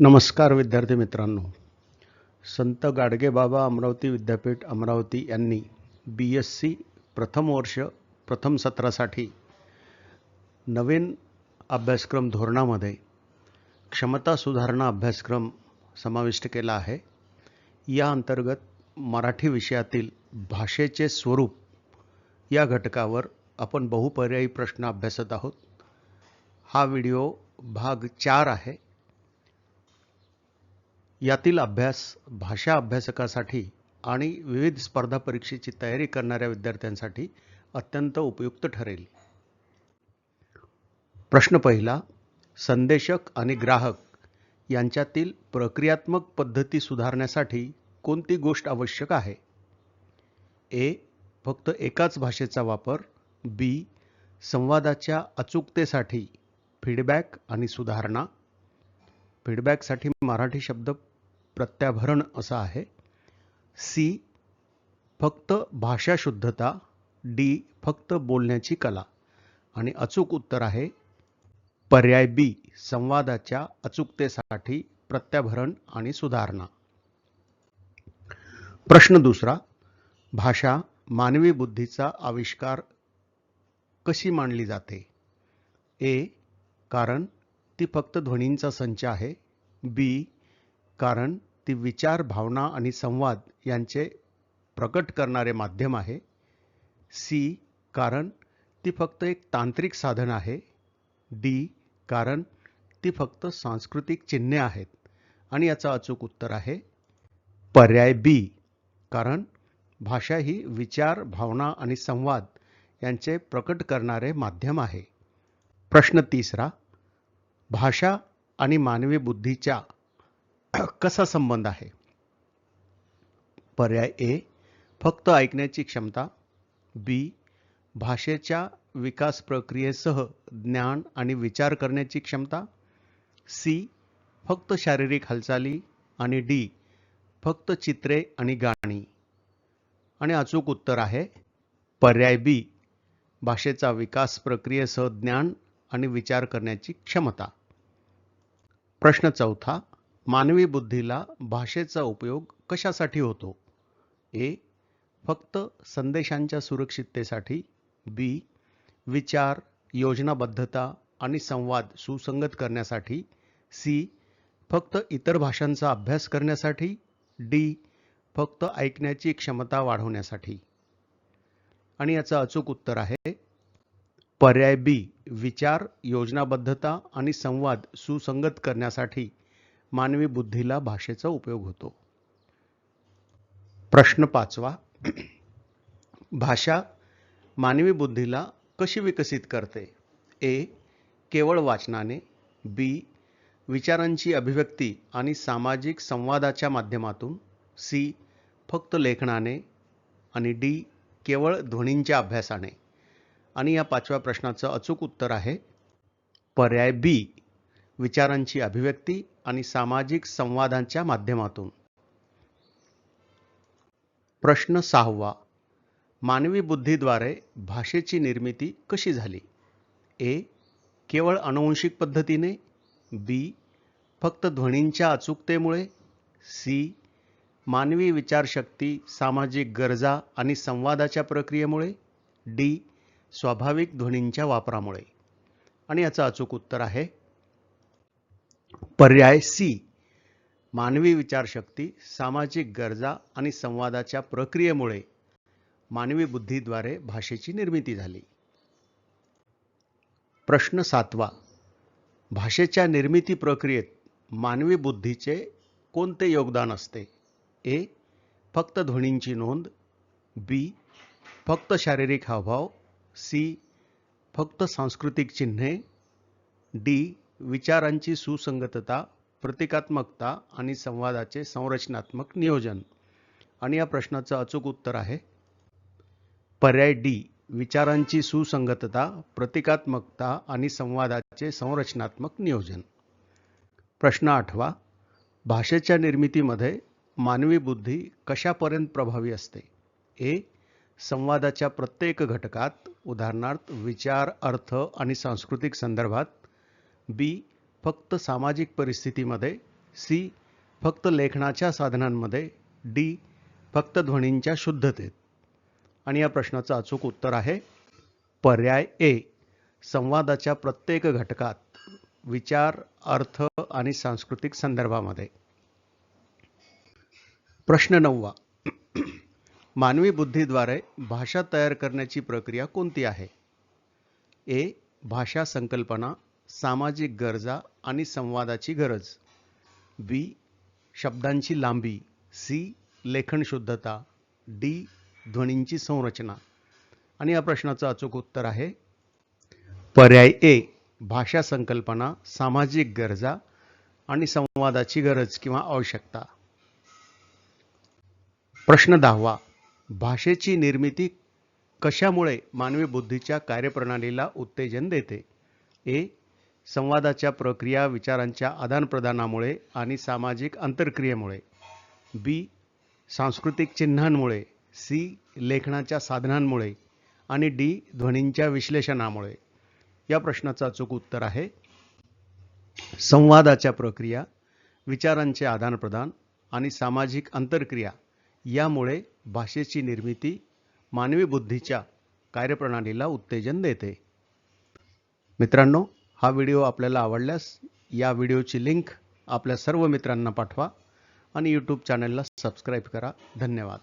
नमस्कार विद्यार्थी मित्रांनो. संत गाडगेबाबा अमरावती विद्यापीठ अमरावती यांनी बी एस सी प्रथम वर्ष प्रथम सत्रासाठी नवीन अभ्यासक्रम धोरणामध्ये क्षमता सुधारणा अभ्यासक्रम समाविष्ट केला आहे. या अंतर्गत मराठी विषयातील भाषेचे स्वरूप या घटकावर आपण बहुपर्यायी प्रश्न अभ्यासत आहोत. हा व्हिडिओ भाग चार आहे. यातील अभ्यास भाषा अभ्यासकासाठी आणि विविध स्पर्धा परीक्षेची तयारी करणाऱ्या विद्यार्थ्यांसाठी अत्यंत उपयुक्त ठरेल. प्रश्न पहिला संदेशक आणि ग्राहक यांच्यातील प्रक्रियात्मक पद्धती सुधारण्यासाठी कोणती गोष्ट आवश्यक आहे? ए फक्त एकाच भाषेचा वापर. बी संवादाच्या अचूकतेसाठी फीडबॅक आणि सुधारणा. फीडबॅकसाठी मराठी शब्द प्रत्याभरण असं आहे. सी फक्त भाषा शुद्धता डी फक्त बोलण्याची कला. आणि अचूक उत्तर आहे पर्याय बी संवादाच्या अचूकतेसाठी प्रत्याभरण आणि सुधारणा. प्रश्न दुसरा भाषा मानवी बुद्धीचा आविष्कार कशी मांडली जाते? ए कारण ती फक्त ध्वनींचा संच आहे. बी कारण ती विचार भावना आणि संवाद यांचे प्रकट करणारे माध्यम आहे. सी कारण ती फक्त एक तांत्रिक साधन आहे. डी कारण ती फक्त सांस्कृतिक चिन्हे आहेत आणि याचं अचूक उत्तर आहे. पर्याय बी कारण भाषा ही विचार भावना आणि संवाद यांचे प्रकट करणारे माध्यम आहे. प्रश्न तिसरा भाषा आणि मानवी बुद्धीच्या कसा संबंध आहे? पर्याय ए फक्त ऐकण्याची क्षमता. बी भाषेच्या विकास प्रक्रियेसह ज्ञान आणि विचार करण्याची क्षमता. सी फक्त शारीरिक हालचाली. आणि डी फक्त चित्रे आणि गाणी. आणि अचूक उत्तर आहे पर्याय बी भाषेचा विकास प्रक्रियेसह ज्ञान आणि विचार करण्याची क्षमता. प्रश्न चौथा मानवी बुद्धीला भाषेचा उपयोग कशासाठी होतो? ए फक्त संदेशांच्या सुरक्षिततेसाठी बी विचार योजनाबद्धता आणि संवाद सुसंगत करण्यासाठी सी फक्त इतर भाषांचा अभ्यास करण्यासाठी डी फक्त ऐकण्याची क्षमता वाढवण्यासाठी. आणि याचं अचूक उत्तर आहे पर्याय बी विचार योजनाबद्धता आणि संवाद सुसंगत करण्यासाठी. मानवी बुद्धीला भाषेचा उपयोग होतो. प्रश्न पाचवा. भाषा मानवी बुद्धीला कशी विकसित करते? ए केवळ वाचनाने. बी विचारांची अभिव्यक्ती आणि सामाजिक संवादाच्या माध्यमातून. सी फक्त लेखनाने. आणि डी केवळ ध्वनींच्या अभ्यासाने. आणि या पाचव्या प्रश्नाचं अचूक उत्तर आहे पर्याय बी. विचारांची अभिव्यक्ती आणि सामाजिक संवादांच्या माध्यमातून. प्रश्न सहावा. मानवी बुद्धीद्वारे भाषेची निर्मिती कशी झाली? ए. केवळ अनुवंशिक पद्धतीने. बी. फक्त ध्वनींच्या अचूकतेमुळे. सी. मानवी विचारशक्ती सामाजिक गरजा आणि संवादाच्या प्रक्रियेमुळे. डी. स्वाभाविक ध्वनींच्या वापरामुळे. आणि याचं अचूक उत्तर आहे पर्याय सी. मानवी विचारशक्ती सामाजिक गरजा आणि संवादाच्या प्रक्रियेमुळे मानवी बुद्धीद्वारे भाषेची निर्मिती झाली. प्रश्न सातवा. भाषेच्या निर्मिती प्रक्रियेत मानवी बुद्धीचे कोणते योगदान असते? ए. फक्त ध्वनींची नोंद. बी. फक्त शारीरिक हावभाव. सी. फक्त सांस्कृतिक चिन्हे. डी. विचारांची सुसंगतता प्रतिकात्मकता आणि संवादाचे संरचनात्मक नियोजन. आणि या प्रश्नाचं अचूक उत्तर आहे. पर्याय डी. विचारांची सुसंगतता प्रतिकात्मकता आणि संवादाचे संरचनात्मक नियोजन. प्रश्न आठवा. भाषेच्या निर्मितीमध्ये मानवी बुद्धी कशापर्यंत प्रभावी असते? ए. संवादाच्या प्रत्येक घटकात उदाहरणार्थ विचार अर्थ आणि सांस्कृतिक संदर्भात बी फक्त सामाजिक परिस्थितीमध्ये सी फक्त लेखनाच्या साधनांमध्ये डी फक्त ध्वनींच्या शुद्धतेत. आणि या प्रश्नाचं अचूक उत्तर आहे पर्याय ए संवादाच्या प्रत्येक घटकात विचार अर्थ आणि सांस्कृतिक संदर्भामध्ये. प्रश्न नववा. मानवी बुद्धीद्वारे भाषा तयार करण्याची प्रक्रिया कोणती आहे? ए भाषा संकल्पना सामाजिक गरजा आणि संवादाची गरज. बी. शब्दांची लांबी. सी. लेखन शुद्धता. डी. ध्वनींची संरचना. आणि या प्रश्नाचं अचूक उत्तर आहे. पर्याय ए. भाषा संकल्पना सामाजिक गरजा आणि संवादाची गरज किंवा आवश्यकता. प्रश्न दहावा. भाषेची निर्मिती कशामुळे मानवी बुद्धीच्या कार्यप्रणालीला उत्तेजन देते? ए. संवादाच्या प्रक्रिया विचारांच्या आदानप्रदानामुळे आणि सामाजिक आंतरक्रियेमुळे बी सांस्कृतिक चिन्हांमुळे. सी लेखनाच्या साधनांमुळे. आणि डी ध्वनींच्या विश्लेषणामुळे. या प्रश्नाचं अचूक उत्तर आहे. संवादाच्या प्रक्रिया विचारांचे आदानप्रदान आणि सामाजिक आंतरक्रिया यामुळे भाषेची निर्मिती मानवी बुद्धीच्या कार्यप्रणालीला उत्तेजन देते. मित्रांनो हा व्हिडिओ आपल्याला आवडल्यास या व्हिडिओची लिंक आपल्या सर्व मित्रांना पाठवा आणि यूट्यूब चॅनलला सबस्क्राईब करा. धन्यवाद.